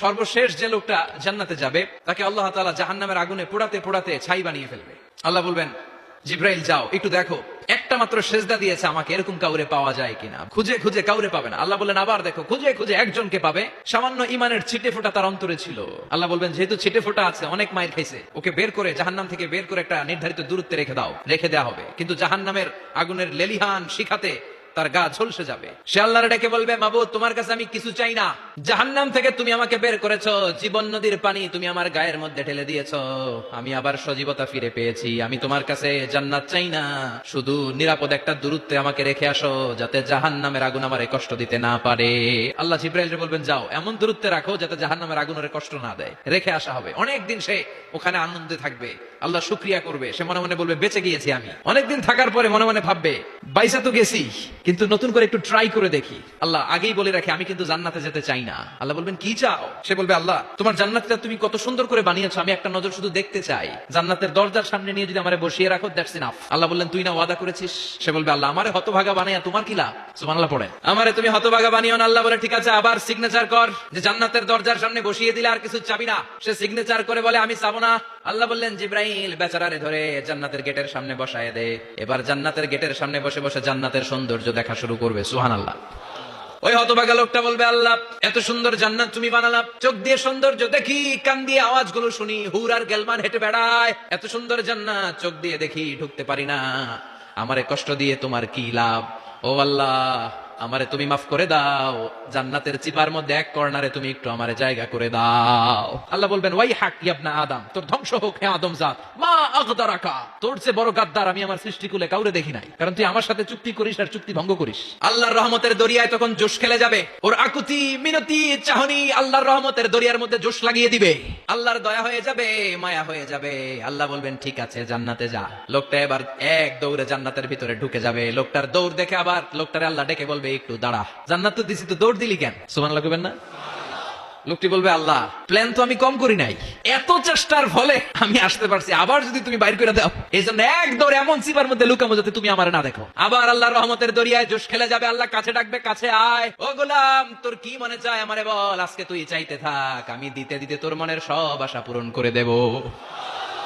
সর্বশেষ যে লোকটা জান্নাতে যাবে, তাকে আল্লাহ তাআলা জাহান্নামের আগুনে পোড়াতে পোড়াতে ছাই বানিয়ে ফেলবে। আল্লাহ বলবেন, জিব্রাইল, যাও, একটু দেখো, একটা মাত্র সেজদা দিয়েছে আমাকে, এরকম কাউরে পাওয়া যায় কিনা? খুঁজে খুঁজে কাউরে পাবে না। আল্লাহ বললেন, আবার দেখো, খুঁজে খুঁজে একজনকে পাবে। সামান্য ইমানের ছিটে ফোটা তার অন্তরে ছিল। আল্লাহ বলবেন, যেহেতু ছিটে ফোটা আছে, অনেক মায়ের খাইছে, ওকে বের করে জাহান্নাম থেকে বের করে একটা নির্ধারিত দূরত্বে রেখে দাও, রেখে দেওয়া হবে। কিন্তু জাহান্নামের আগুনের লেলিহান শিখাতে তার গা ঝলসে যাবে। সে আল্লাহর ডেকে বলবে মাবু তোমার কাছে আমি কিছু চাই না। জাহান্নাম থেকে তুমি আমাকে বের করেছ। জীবন নদীর পানি তুমি আমার গায়ের মধ্যে ঢেলে দিয়েছ। আমি আবার সজীবতা ফিরে পেয়েছি। আমি তোমার কাছে জান্নাত চাই না। শুধু নিরাপদ একটা দূরত্বে আমাকে রেখে আসো, যাতে জাহান্নামের আগুন আমারে কষ্ট দিতে না পারে। আল্লাহ জিব্রাইল বলবেন, যাও, এমন দূরত্বে রাখো, যাতে জাহান্নামের আগুন ওরে কষ্ট না দেয়। রেখে আসা হবে। অনেকদিন সে ওখানে আনন্দে থাকবে। আল্লাহ শুক্রিয়া করবে। সে মনে মনে বলবে, বেঁচে গিয়েছি আমি। অনেকদিন থাকার পরে মনে মনে ভাববে বাইসা তো গেছি, কিন্তু নতুন করে একটু ট্রাই করে দেখি। আল্লাহ আগেই বলে রাখে, আমি কিন্তু জান্নাতে যেতে চাই না। আল্লাহ বলবেন, কি চাও? সে বলবে, আল্লাহ, তোমার জান্নাতটা তুমি কত সুন্দর করে বানিয়েছো, আমি একটা নজর শুধু দেখতে চাই। জান্নাতের দরজার সামনে নিয়ে যদি আমারে বসিয়ে রাখো দ্যাটস ইনাফ আল্লাহ বললেন, তুই না ওয়াদা করেছিস? সে বলবে, আল্লাহ, আমারে হতভাগা বানাইয়া তোমার কি লাভ? সুবহানাল্লাহ পড়ে। আমারে তুমি হতভাগা বানিও না, আল্লাহ বলে, ঠিক আছে, আবার সিগনেচার কর। যে জান্নাতের দরজার সামনে বসিয়ে দিলে আর কিছু চাবি না, সে সিগনেচার করে বলে, আমি চাবো না। আল্লাহ বললেন, জিব্রাইল বেচারারে ধরে জান্নাতের গেটের সামনে বসায় দে। এবার জান্নাতের গেটের সামনে বসে বসে বসে জান্নাতের সৌন্দর্য দেখা শুরু করবে সুহান আল্লাহ ওই হতভাগা লোকটা বলবে, আল্লাহ, এত সুন্দর জান্নাত তুমি বানালাম চোখ দিয়ে সৌন্দর্য দেখি, কান দিয়ে আওয়াজগুলো শুনি, হুর আর গেলমান হেঁটে বেড়ায়। এত সুন্দর জান্নাত, চোখ দিয়ে দেখি ঢুকতে পারি না। আমারে কষ্ট দিয়ে তোমার কি লাভ? ও আল্লাহ আমারে তুমি মাফ করে দাও। জান্নাতের চিপার মধ্যে এক কর্নারে তুমি একটু আমারে জায়গা করে দাও। আল্লাহ বলবেন ওয়াই হাক ইয়াবনা আদম, তোর ধ্বংস হোক হে আদম জাত। মা আগদারাকা তোর চেয়ে বড় গাদ্দার, আমি আমার সৃষ্টিকুলে কাউরে দেখি নাই। কারণ তুই আমার সাথে চুক্তি করিস আর চুক্তি ভঙ্গ করিস। আল্লাহর রহমতের দরিয়ায় তখন জোশ খেলে যাবে। ওর আকুতি, মিনতি, চাহনি আল্লাহর রহমতের দরিয়ার মধ্যে জোশ লাগিয়ে দিবে। আল্লাহর দয়া হয়ে যাবে, মায়া হয়ে যাবে। আল্লাহ বলবেন, ঠিক আছে, জান্নাতে যা। লোকটা এবার এক দৌড়ে জান্নাতের ভিতরে ঢুকে যাবে। লোকটার দৌড় দেখে আবার, লোকটারে আল্লাহ ডেকে বলবে একটু, দাঁড়া। জান্নাত তো দিছি, তো দৌড় দিলি কেন? সুমান লাগবেন না? লোকটি বলবে, আল্লাহ প্ল্যান তো আমি কম করি নাই। এত চেষ্টার ফলে আমি আসতে পারছি। আবার যদি তুমি বাইর করে দাও এই জন্য এক দৌড় এমন সিপার মধ্যে লুকামো যাতে তুমি আমার না দেখো। আবার আল্লাহ রহমতের দরিয়ায় জোশ খেলে যাবে, আল্লাহ কাছে ডাকবে, কাছে আয়। ও গোলাম, তোর কি মনে চায় আমারে বল? আজকে তুই চাইতে থাক, আমি দিতে দিতে তোর মনের সব আশা পূরণ করে দেব।